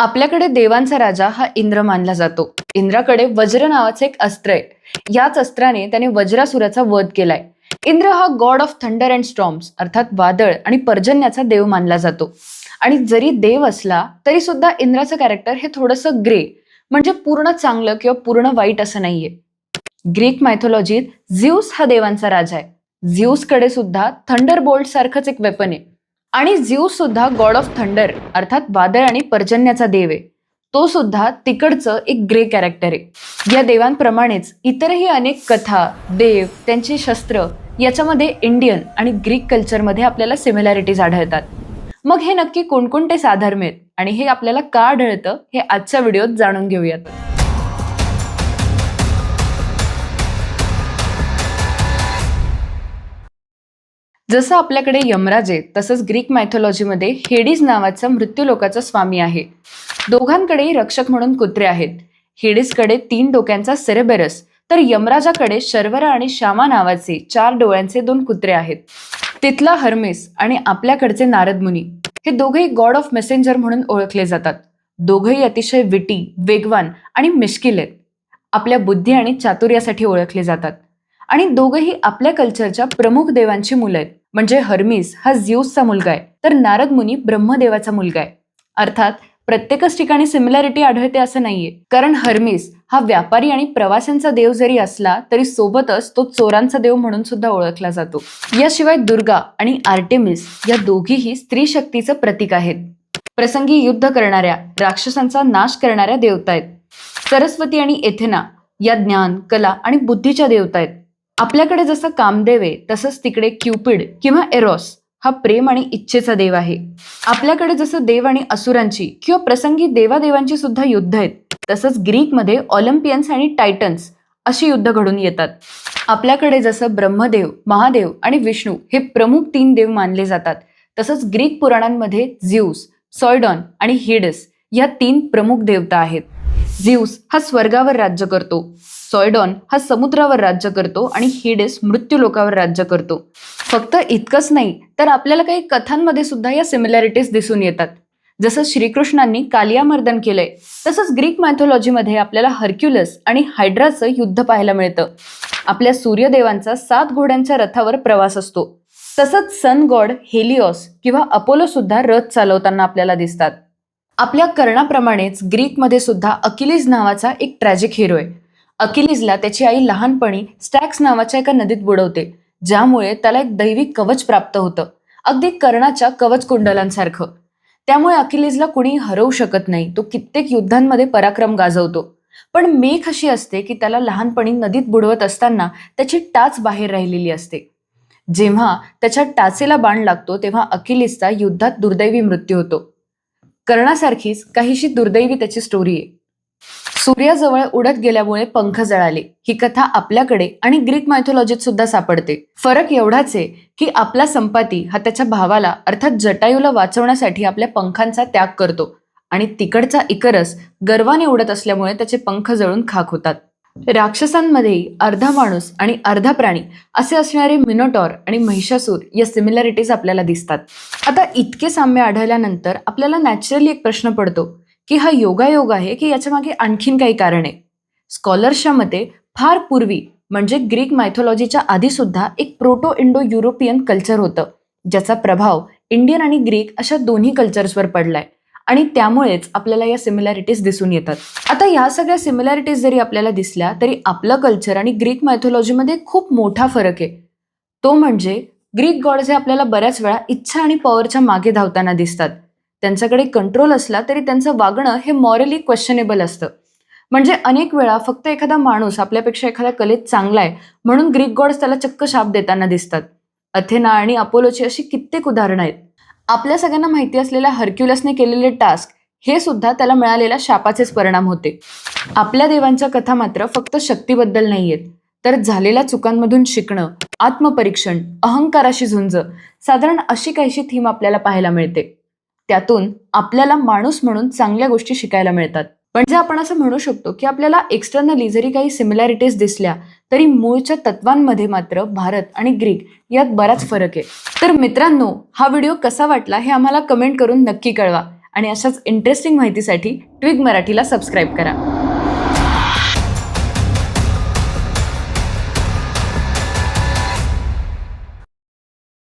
आपल्याकडे देवांचा राजा हा इंद्र मानला जातो. इंद्राकडे वज्र नावाचं एक अस्त्र आहे. याच अस्त्राने त्याने वज्रासुराचा वध केलाय. इंद्र हा god of thunder and storms अर्थात वादळ आणि पर्जन्याचा देव मानला जातो. आणि जरी देव असला तरी सुद्धा इंद्राचं कॅरेक्टर हे थोडंसं ग्रे म्हणजे पूर्ण चांगलं किंवा पूर्ण वाईट असं नाहीये. ग्रीक मायथॉलॉजीत झ्यूस हा देवांचा राजा आहे. झ्यूसकडे सुद्धा थंडर बोल्ट सारखंच एक वेपन आहे. आणि जीव सुद्धा गॉड ऑफ थंडर अर्थात वादळ आणि पर्जन्याचा देव आहे. तो सुद्धा तिकडचं एक ग्रे कॅरेक्टर आहे. या देवांप्रमाणेच इतरही अनेक कथा देव त्यांची शस्त्र याच्यामध्ये इंडियन आणि ग्रीक कल्चरमध्ये आपल्याला सिमिलॅरिटीज आढळतात. मग हे नक्की कोणकोणते साधर्म्य आहेत? आणि हे आपल्याला का आढळतं? हे आजच्या व्हिडिओत जाणून घेऊयात. जसं आपल्याकडे यमराज आहे तसंच ग्रीक मायथॉलॉजीमध्ये हेडीज नावाचा मृत्यूलोकाचा स्वामी आहे. दोघांकडेही रक्षक म्हणून कुत्रे आहेत. हेडीजकडे तीन डोक्यांचा सेरेबेरस तर यमराजाकडे शर्वरा आणि श्यामा नावाचे चार डोळ्यांचे दोन कुत्रे आहेत. तिथला हर्मेस आणि आपल्याकडचे नारद मुनी हे दोघेही गॉड ऑफ मेसेंजर म्हणून ओळखले जातात. दोघेही अतिशय विटी वेगवान आणि मिश्किल आहेत. आपल्या बुद्धी आणि चातुर्यासाठी ओळखले जातात. आणि दोघंही आपल्या कल्चरच्या प्रमुख देवांची मुलं आहेत. म्हणजे हर्मीस हा झ्यूसचा मुलगा आहे. तर नारद मुनी ब्रह्मदेवाचा मुलगा आहे. अर्थात प्रत्येकच ठिकाणी सिमिलॅरिटी आढळते असं नाहीये. कारण हर्मीस हा व्यापारी आणि प्रवाशांचा देव जरी असला तरी सोबतच तो चोरांचा देव म्हणून सुद्धा ओळखला जातो. याशिवाय दुर्गा आणि आर्टेमिस या दोघीही स्त्री शक्तीचं प्रतीक आहेत. प्रसंगी युद्ध करणाऱ्या राक्षसांचा नाश करणाऱ्या देवता आहेत. सरस्वती आणि एथेना या ज्ञान कला आणि बुद्धीच्या देवता आहेत. आपल्याकडे जसं कामदेव आहे तसंच तिकडे क्युपिड किंवा एरॉस हा प्रेम आणि इच्छेचा देव आहे. आपल्याकडे जसं देव आणि असुरांची किंवा प्रसंगी देवादेवांची सुद्धा युद्ध आहेत तसंच ग्रीकमध्ये ऑलिम्पियन्स आणि टायटन्स अशी युद्ध घडून येतात. आपल्याकडे जसं ब्रह्मदेव महादेव आणि विष्णू हे प्रमुख तीन देव मानले जातात तसंच ग्रीक पुराणांमध्ये झ्यूस सॉयडॉन आणि हिडस या तीन प्रमुख देवता आहेत. झ्यूस हा स्वर्गावर राज्य करतो. सॉयडॉन हा समुद्रावर राज्य करतो आणि हिडेस मृत्यूलोकावर राज्य करतो. फक्त इतकंच नाही तर आपल्याला काही कथांमध्ये सुद्धा या सिमिलॅरिटीज दिसून येतात. जसं श्रीकृष्णांनी कालियामर्दन केलंय तसंच ग्रीक मायथोलॉजीमध्ये आपल्याला हर्क्युलस आणि हायड्राचं युद्ध पाहायला मिळतं. आपल्या सूर्यदेवांचा सात घोड्यांच्या रथावर प्रवास असतो. तसंच सन गॉड हेलिओस किंवा अपोलो सुद्धा रथ चालवताना आपल्याला दिसतात. आपल्या कर्णाप्रमाणेच ग्रीकमध्ये सुद्धा अकिलीज नावाचा एक ट्रॅजिक हिरो आहे. अकिलीजला त्याची आई लहानपणी स्टॅक्स नावाच्या एका नदीत बुडवते ज्यामुळे त्याला एक दैविक कवच प्राप्त होतं. अगदी कर्णाच्या कवच कुंडलांसारखं. त्यामुळे अखिलेजला कुणी हरवू शकत नाही तो कित्येक युद्धांमध्ये पराक्रम गाजवतो. पण मेघ अशी असते की त्याला लहानपणी नदीत बुडवत असताना त्याची टाच बाहेर राहिलेली असते. जेव्हा त्याच्या टाचेला बाण लागतो तेव्हा अखिलेसचा युद्धात दुर्दैवी मृत्यू होतो. कर्णासारखीच काहीशी दुर्दैवी त्याची स्टोरी आहे. सूर्याजवळ उडत गेल्यामुळे पंख जळाले. ही कथा आपल्याकडे आणि ग्रीक मायथोलॉजीत सुद्धा सापडते. फरक एवढाच आहे की आपला संपाती हा त्याच्या भावाला अर्थात जटायूला वाचवण्यासाठी आपल्या पंखांचा त्याग करतो. आणि तिकडचा इकरस गर्वाने उडत असल्यामुळे त्याचे पंख जळून खाक होतात. राक्षसांमध्येही अर्धा माणूस आणि अर्धा प्राणी असे असणारे मिनोटॉर आणि महिषासूर या सिमिलॅरिटीज आपल्याला दिसतात. आता इतके साम्य आढळल्यानंतर आपल्याला नॅचरली एक प्रश्न पडतो की हा योगायोग आहे की याच्या मागे आणखीन काही कारण आहे? स्कॉलर्सच्या मते फार पूर्वी म्हणजे ग्रीक मायथॉलॉजीच्या आधी सुद्धा एक प्रोटो इंडो युरोपियन कल्चर होतं ज्याचा प्रभाव इंडियन आणि ग्रीक अशा दोन्ही कल्चर्सवर पडलाय. आणि त्यामुळेच आपल्याला या सिमिलॅरिटीज दिसून येतात. आता या सगळ्या सिमिलॅरिटीज जरी आपल्याला दिसल्या तरी आपलं कल्चर आणि ग्रीक मायथोलॉजीमध्ये खूप मोठा फरक आहे. तो म्हणजे ग्रीक गॉड्स हे आपल्याला बऱ्याच वेळा इच्छा आणि पॉवरच्या मागे धावताना दिसतात. त्यांच्याकडे कंट्रोल असला तरी त्यांचं वागणं हे मॉरली क्वेश्चनेबल असतं. म्हणजे अनेक वेळा फक्त एखादा माणूस आपल्यापेक्षा एखाद्या कलेत चांगला आहे म्हणून ग्रीक गॉड्स त्याला चक्क शाप देताना दिसतात. अथेना आणि अपोलोची अशी कित्येक उदाहरणं आहेत. आपल्या सगळ्यांना माहिती असलेल्या हर्क्युलसने केलेले टास्क हे सुद्धा त्याला मिळालेल्या शापाचेच परिणाम होते. आपल्या देवांच्या कथा मात्र फक्त शक्तीबद्दल नाहीयेत. तर झालेल्या चुकांमधून शिकणं आत्मपरीक्षण अहंकाराशी झुंज साधारण अशी काहीशी थीम आपल्याला पाहायला मिळते. त्यातून आपल्याला माणूस म्हणून चांगल्या गोष्टी शिकायला मिळतात. म्हणजे आपण असं म्हणू शकतो की आपल्याला एक्सटर्नली जरी काही सिमिलॅरिटीज दिसल्या तरी मूळच्या तत्वांमध्ये मात्र भारत आणि ग्रीक यात बराच फरक आहे. तर मित्रांनो हा व्हिडिओ कसा वाटला हे आम्हाला कमेंट करून नक्की कळवा आणि अशाच इंटरेस्टिंग माहितीसाठी ट्विग मराठीला सबस्क्राईब करा.